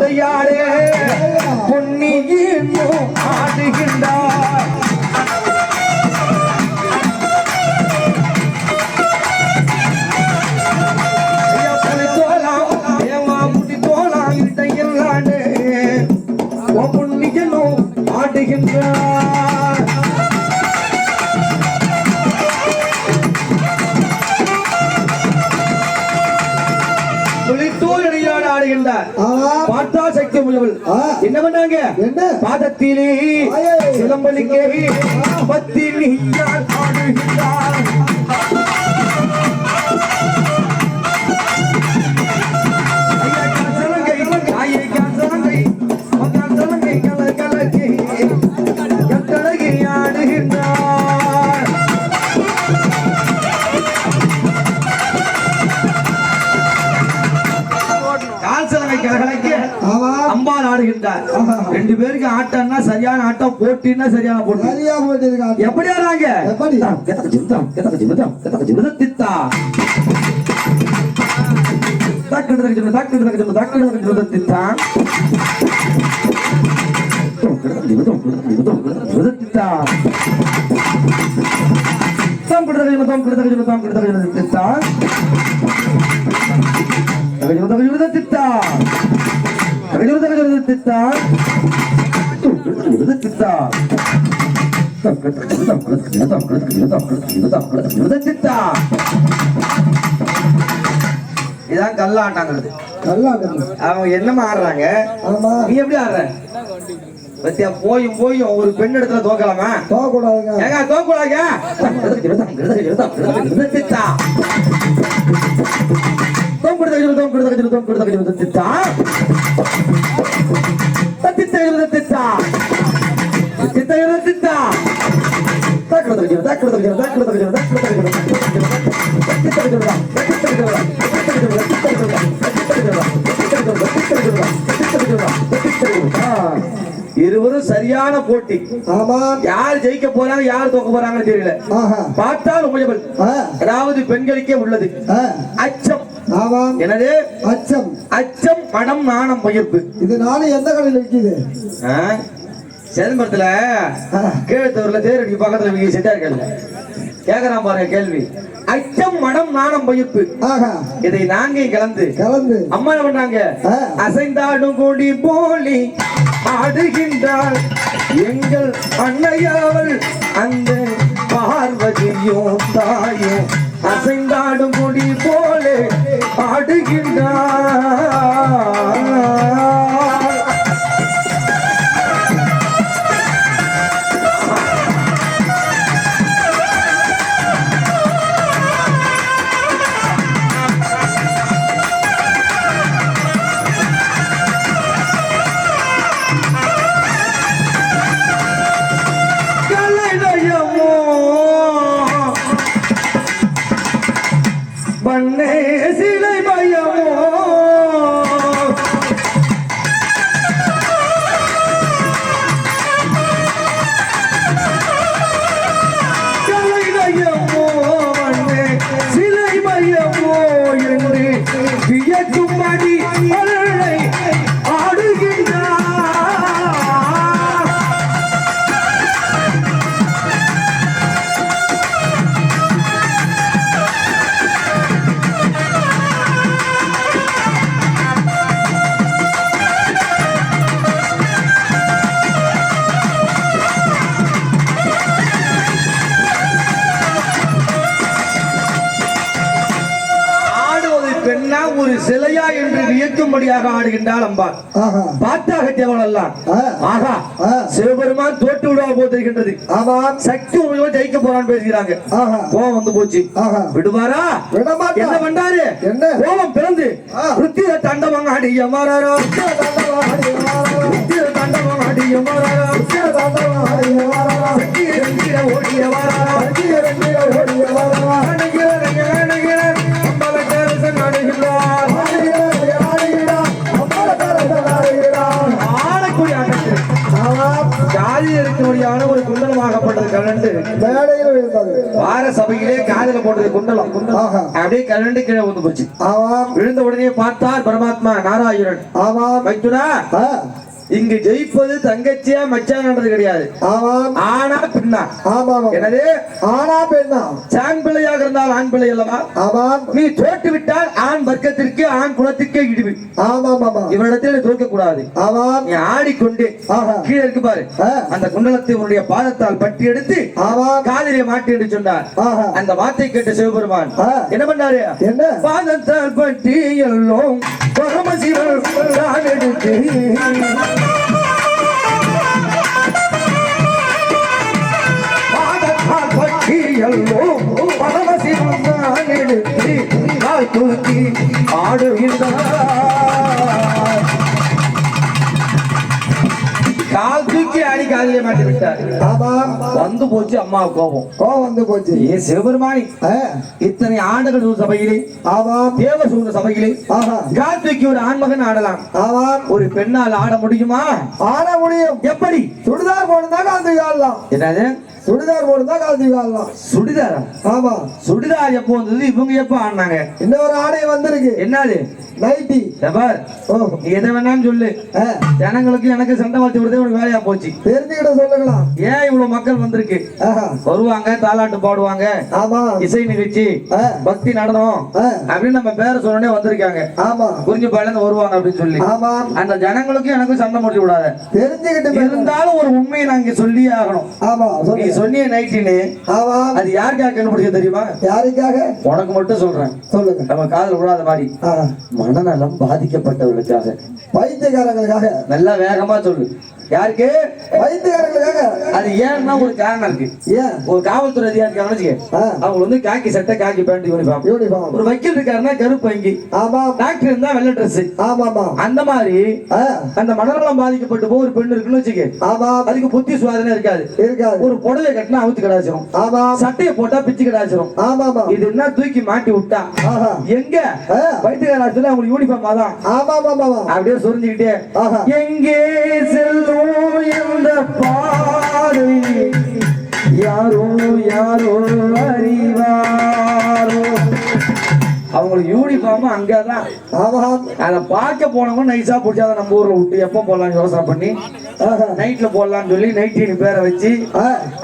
இடையாடே பொன்னியும் ஆடுகின்றார். ஆடுகின்றார். புலித்தோல் இடையாடு ஆடுகின்றார். உள்ளவள். என்ன பண்ணாங்க என்ன? பாதத்திலே. சிலம்பலிக்கே பத்தினி ஆடுகின்றார் போட்டின்னா சரியான போட்டி சரியா போயிட்டு எப்படி ஆடுறாங்க எப்படி? கெத்தக்க ஜிம்தம், கெத்தக்க ஜிம்தம், கெத்தக்க ஜிம்தம், தித்தா. தக்கு தக்கு ஜிம்தம், தக்கு தக்கு ஜிம்தம், தக்கு தக்கு ஜிம்தம், தித்தா. கெத்தக்க ஜிம்தம், கெத்தக்க ஜிம்தம், கெத்தக்க ஜிம்தம், தித்தா. தம் கெத்தக்க ஜிம்தம், கெத்தக்க ஜிம்தம், கெத்தக்க ஜிம்தம், தித்தா. தக்கு ஜிம்தம், தக்கு ஜிம்தம், தித்தா. தக்கு ஜிம்தம், தக்கு ஜிம்தம், தித்தா. தித்தா. இதான் கல்லாட்டாங்கிறது. அவங்க என்னமா ஆடுறாங்க? நீ எப்படி ஆடுற? பத்தியா போயும் போயும். ஒரு பெண் இடத்துல தோக்கலாமா? போகக்கூடாதுங்க ஏங்க தோக்கூடாங்க திட்டா தோம் கொடுத்த தோம் கொடுத்த தோம் கொடுத்த இருவரும் சரியான போட்டி ஆமா யார் ஜெயிக்க போறாங்க யார் தோக்க போறாங்கன்னு தெரியல பார்த்தால் உமையவள் அதாவது பெண்களுக்கே உள்ளது அச்சம் ஆமாம் எனவே அச்சம் அச்சம் படம் நாணம் பயிர்ப்பு இது நானும் எந்த கடையில் விற்கிது? சிதம்பரத்துல கீழத்தூர்ல தேரடி பக்கத்துல நீங்க செட்டா இருக்கல கேக்குறான் பாருங்க கேள்வி. அச்சம் மடம் நாணம் பயிர்ப்பு. ஆஹா. இதை நாங்கே கலந்து. கலந்து. அம்மா என்ன பண்றாங்க? ஆ. அசைந்தாடும் கொடி போலி ஆடுகின்றாள். எங்கள் அன்னையாவள் வியக்கும்படியாக ஆடுகின்றாள் அம்பாள் பார்த்தாக தேவன் எல்லாம். ஆகா. சிவபெருமான் தோற்று விடுவா போத்திருக்கின்றது ஆமாம். சக்தி உமையோடு ஜெயிக்க போறான்னு பேசுகிறாங்க. கோபம் வந்து போச்சு. விடுவாரா? விடமாட்டா. என்ன பண்ணாரு என்ன? கோபம் பிறந்து. ருத்திர தண்டவங்க மாறாரோ ருத்திர தண்டவங்க அடிய மாறாரோ சக்தியை வென்றிட ஓடிய வாராரோ அப்படியே கரண்டு கீழே வந்து போச்சு. ஆமாம். விழுந்த உடனே பார்த்தார் பரமாத்மா நாராயணன். ஆமாம். மைத்துனா ஆ, இங்கு ஜெயிப்பது தங்கச்சியா மச்சான்ன்றது கிடையாது. ஆனா பின்னா ஆமாம். எனவே ஆனா பெண்ணா. ஆண் பிள்ளையாக இருந்தால் ஆண் பிள்ளை அல்லவா? ஆமாம். நீ தோற்று விட்டால் ஆண் வர்க்கத்திற்கு ஆண் குலத்திற்கே இடிவு ஆமாம் ஆமாம் இவரிடத்தில் நீ தோற்க கூடாது ஆமாம். நீ ஆடிக்கொண்டு. கீழே இருக்கு பாரு. அந்த குண்டலத்தை உன்னுடைய பாதத்தால் பட்டி எடுத்து ஆமாம். காலிலே மாட்டி என்று சொன்னார். அந்த வார்த்தை கேட்ட சிவபெருமான். என்ன பண்ணாரு? என்ன? பாதத்தால் பட்டி எல்லோம் பரமசிவன் எடுத்து எடுத்து கால் தூக்கி ஆடுகின்றார் கால் தூக்கி ஆடி காலிலே மாட்டி விட்டார் வந்து போச்சு அம்மா கோபம் கோவம் வந்து போச்சு ஏ சிவபெருமானி இத்தனை ஆண்டுகள் சூழ்ந்த சபையிலே ஆமாம். தேவ சூழ்ந்த சபையிலே ஆஹா கார்த்திக்கு ஒரு ஆண்மகன் ஆடலாம். ஆமாம். ஒரு பெண்ணால் ஆட முடியுமா ஆட முடியும் எப்படி? போடுந்தா காந்தி ஆடலாம் என்னது? சுடிதார் போடுந்தா காந்தி ஆடலாம் சுடிதாரா? ஆமா. சுடிதார் எப்போ வந்தது? இவங்க எப்போ ஆடினாங்க? இன்னொரு ஆடை வந்திருக்கு. என்னது? நைட்டி. இதோ பார் ஓ. நீ எதை வேணாலும் சொல்லு. ஜனங்களுக்கு எனக்கு சண்டை வளர்த்து விடுறதே உனக்கு வேலையா போச்சு. தெரிஞ்சுக்கிட்ட சொல்லுங்களா? ஏன் இவ்வளவு மக்கள் வந்திருக்கு? வருவாங்க தாலாட்டு பாடுவாங்க ஆமா. இசை நிகழ்ச்சி பக்தி நடனம் அப்படின்னு நம்ம பேரை சொன்னே வந்திருக்காங்க. ஆமா. குறிஞ்சி பாயில வருவாங்க அப்படின்னு சொல்லி. ஆமாம் அந்த ஜனங்களுக்கும் எனக்கும் சண்டை முடிச்சு விடாத. தெரிஞ்சுக்கிட்டு. இருந்தாலும் ஒரு உண்மையை நான் இங்க சொல்லியே ஆகணும். ஆமா நீ சொல்லு சொன்னிய நைட்டின்னு ஆமாம் அது யாருக்காக கண்டுபிடிக்க தெரியுமா? யாருக்காக? உனக்கு மட்டும் சொல்றேன். சொல்லுங்க. நம்ம காதுல விடாத மாதிரி. மனநலம் பாதிக்கப்பட்டவர்களுக்காக. பைத்தியக்காரங்களுக்காக. நல்லா வேகமா சொல்லு. யாருக்கு? பைத்தியக்காரங்களுக்காக. அது ஏன்னா ஒரு காரணம் இருக்கு. ஏன்? ஒரு காவல்துறை அதிகாரி இருக்காங்கன்னு வச்சுக்க. ஆ, அவங்க வந்து காக்கி சட்டை காக்கி பேண்ட் யூனிஃபார்ம் யூனிஃபார்ம் ஒரு வக்கீல் இருக்காருன்னா கருப்பு அங்கி ஆமாம் டாக்டர் இருந்தா வெள்ளை ட்ரெஸ் ஆமாமா. அந்த மாதிரி அந்த மனநலம் பாதிக்கப்பட்டு போய் ஒரு பெண் இருக்குன்னு வச்சுக்க. ஆமாம் அதுக்கு புத்தி சுவாதனை இருக்காது. இருக்காது. ஒரு புடவை கட்டினா அவுத்து கிடாச்சிரும். ஆமாம் சட்டையை போட்டா பிச்சு கிடாச்சிரும். ஆமாமா. இது என்ன தூக்கி மாட்டி விட்டா? எங்க? வைத்தியராஜத்துல அவங்களுக்கு யூனிஃபார்ம் அதான் ஆமாமாமாமா. அப்படியே சொரிஞ்சுக்கிட்டே. எங்கே செல்லும் இந்த பாதை யாரோ யாரோ அறிவாரோ? அவங்களுக்கு யூனிஃபார்ம் அங்கதான். ஆமாம் அதை பார்க்க போனவங்க நைஸா பிடிச்சி அதை நம்ம ஊர்ல விட்டு எப்போ போடலாம்னு யோசனை பண்ணி நைட்ல போடலாம்னு சொல்லி நைட்டின்னு பேரை வச்சு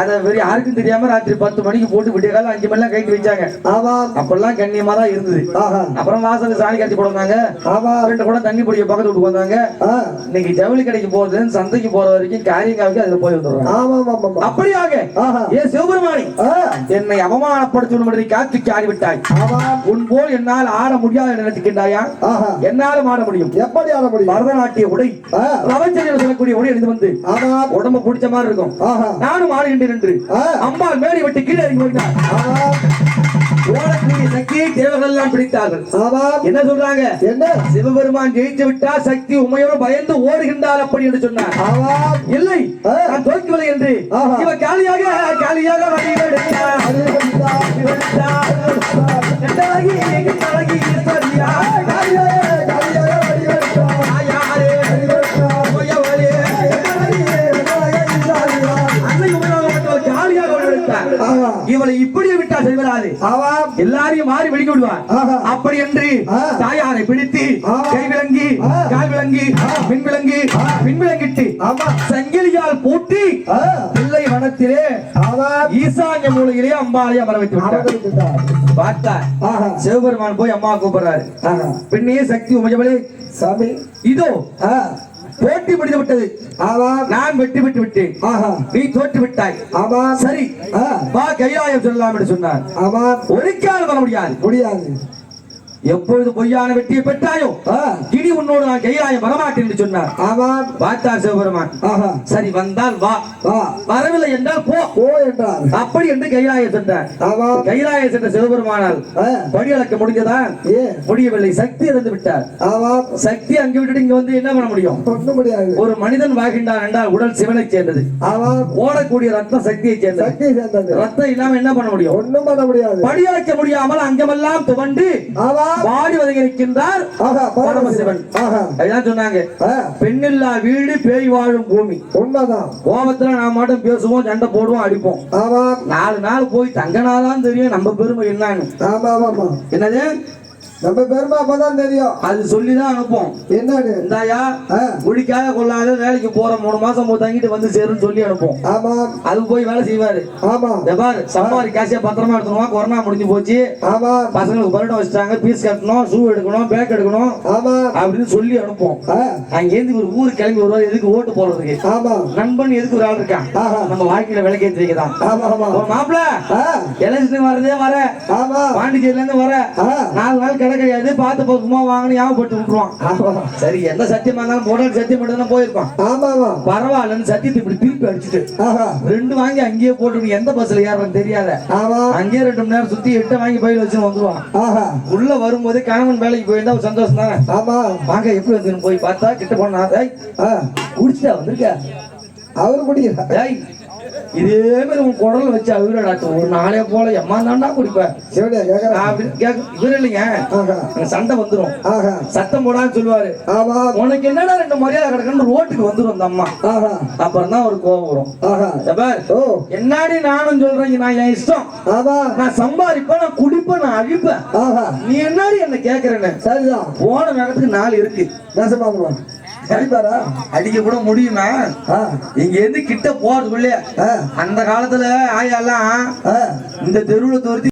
அதை வெறும் யாருக்கும் தெரியாம ராத்திரி பத்து மணிக்கு போட்டு விடிய காலம் அஞ்சு மணிலாம் கைட்டு வச்சாங்க. அப்பெல்லாம் கண்ணியமா தான் இருந்தது. ஆஹா அப்புறம் வாசல் சாணி கட்டி போடுவாங்க ரெண்டு கூட தண்ணி பிடிக்க பக்கத்து வீட்டுக்கு வந்தாங்க. இன்னைக்கு ஜவுளி கடைக்கு போகுது சந்தைக்கு போற வரைக்கும் காரியங்காவுக்கு அதுல போய் வந்துடுறாங்க. அப்படியாக ஏ சிவபெருமானி என்னை அவமானப்படுத்தும் என்பதை காத்துக்கு ஆடிவிட்டாய் உன் போல் என்னால் ஆட முடியாது என்று நினைக்கின்றாயா ஆஹா. என்னாலும் ஆட முடியும். எப்படி ஆட முடியும்? பரதநாட்டிய உடை. ஆ, ரவச்சரியில் சொல்லக்கூடிய உடை எடுத்து வந்து உடம்பு பிடிச்ச மாதிரி இருக்கும். நானும் ஆடுகின்றேன் என்று. அம்பாள் மேடை விட்டு கீழே இறங்கி போயிட்டார் ஓடக்கூடிய சக்தியை தேவர்கள் எல்லாம் பிடித்தார்கள் என்ன சொல்றாங்க? என்ன? சிவபெருமான் ஜெயித்து விட்டால் சக்தி உமையோடு பயந்து ஓடுகின்றார் அப்படி என்று சொன்னார். இல்லை. நான் தோற்கவில்லை என்று. இவ காலியாக காலியாக வழிவெடுத்தார். இவளை இப்படியே விட்டா செய்வராது ஆமாம் எல்லாரையும் மாறி வெடிக்க விடுவார். அப்படி என்று. தாயாரை பிடித்து. கை விலங்கி ஆ. கால் விலங்கி மின் விலங்கி மின் விலங்கிட்டு ஆமா. சங்கிலியால் பூட்டி பிள்ளை வனத்திலே ஈசான்ய மூலையிலே அம்பாளை அமர வைத்து விட்டார். அமர்ந்திருக்கிறார். பார்த்தா ஆஹா. சிவபெருமான் போய் அம்மா கூப்பிடுறாரு. ஆஹா. பின்னையே சக்தி உமையவளே சாமி. இதோ. போட்டி முடிந்து விட்டது. ஆமாம் நான் வெற்றி பெற்று விட்டேன். ஆஹா. நீ தோற்று விட்டாய். ஆமாம் சரி. வா கைலாயம் சொல்லலாம் என்று சொன்னார். ஆமாம் ஒரு கால் வர முடியாது. முடியாது. எப்பொழுது பொய்யான வெற்றியை பெற்றாயோ இனி உன்னோடு நான் கைலாயம் வரமாட்டேன் என்று சொன்னார். ஆமாம் பார்த்தார் சிவபெருமான். சரி வந்தால் வா. வரவில்லை என்றால் போ. ஓ என்றார். அப்படி என்று கைலாயம் சென்றார். ஆமாம் கைலாயம் சென்ற சிவபெருமானால் படியளக்க முடிஞ்சதா முடியவில்லை. சக்தி இறந்து விட்டார். ஆமாம் சக்தி அங்கு விட்டுட்டு இங்க வந்து என்ன பண்ண முடியும்? முடியாது. ஒரு மனிதன் வாழ்கின்றான் என்றால் உடல் சிவனை சேர்ந்தது. ஆமாம் ஓடக்கூடிய ரத்தம் சக்தியை சேர்ந்தது. ரத்தம் இல்லாம என்ன பண்ண முடியும்? ஒண்ணும் பண்ண முடியாது. படியளக்க முடியாமல் அங்கமெல்லாம் துவண்டு ஆமாம் வாடி வதங்கி நிற்கின்றார் ஆஹா பரமசிவன். அதுதான் சொன்னாங்க பெண்ணில்லா வீடு பேய் வாழும் பூமி. உண்மைதான். கோபத்துல நான் மட்டும் பேசுவோம் சண்டை போடுவோம் அடிப்போம். நாலு நாள் போய் தங்கனாதான் தெரியும் நம்ம பெருமை என்னன்னு. என்னது? நம்ம பெருமை அப்பதான் தெரியும். அது சொல்லிதான் அனுப்போம் என்னன்னு இந்தாயா குடிக்காத கொள்ளாத வேலைக்கு போற மூணு மாசம் போய் தங்கிட்டு வந்து சேருன்னு சொல்லி அனுப்போம் ஆமா. அது போய் வேலை செய்வாரு. ஆமா. பாரு சம்பாரி காசியா பத்திரமா எடுத்துருவோம் கொரோனா முடிஞ்சு போச்சு. ஆமா. பசங்களுக்கு பரிடம் வச்சுட்டாங்க பீஸ் கட்டணும் ஷூ எடுக்கணும் பேக் எடுக்கணும் ஆமா. அப்படின்னு சொல்லி அனுப்போம் அங்கேருந்து ஒரு ஊருக்கு கிளம்பி வருவார் எதுக்கு ஓட்டு போடுறதுக்கு? ஆமா. நண்பன் எதுக்கு ஒரு ஆள் இருக்கான். நம்ம வாழ்க்கையில விளக்கேற்றி வைக்கதான் மாப்பிள்ள எலெக்ஷன் வரதே வர. ஆமா. பாண்டிச்சேரியில இருந்து வர நாலு நாள் கடை கிடையாது பார்த்து பக்குமா வாங்கணும் ஞாபகப்பட்டு விட்டுருவான். சரி எந்த சத்தியமா இருந்தாலும் முதல் சத்தியம் மட்டும் தான் போயிருப்பான். ஆமா ஆமா. பரவாயில்லன்னு சத்தியத்தை இப்படி திருப்பி அடிச்சுட்டு ரெண்டு வாங்கி அங்கேயே போட்டு எந்த பஸ்ல ஏறன்னு தெரியாத. அங்கேயே ரெண்டு மணி நேரம் சுத்தி எட்ட வாங்கி பையில வச்சு வந்துருவான். உள்ள வரும்போது கணவன் வேலைக்கு போயிருந்தா ஒரு சந்தோஷம் தானே? ஆமா. வாங்க எப்படி வந்து போய் பார்த்தா கிட்ட போனா குடிச்சிட்டா வந்திருக்க? அவரு குடிக்கல டேய் இதே மாதிரி உன் குடல் வச்சு அவிரடாச்சு ஒரு நாளே போல. எம்மா தாண்டா குடிப்ப. சிவனியா கேக்குறா அப்படின்னு கேட்க இவர் இல்லைங்க. சண்டை வந்துரும். ஆஹா. சத்தம் போடான்னு சொல்லுவாரு. உனக்கு என்னடா ரெண்டு மரியாதை கிடக்குன்னு ரோட்டுக்கு வந்துரும் அந்த அம்மா. அப்புறம் தான் ஒரு கோபம் வரும். என்னாடி நானும் சொல்றேன். நான் என் இஷ்டம். நான் சம்பாதிப்பேன் நான் குடிப்பேன் நான் அழிப்பேன் நீ என்னடி என்ன கேக்குறேன்னு? சரிதான். போன வேகத்துக்கு நாலு இருக்கு. நெசமாமா அடிப்பாரா அடிக்க கூட முடியுமா? இங்க இருந்து கிட்ட போறதுக்குள்ளே அந்த காலத்துல ஆயாலாம் ஆ. இந்த தெருவுல துரத்தி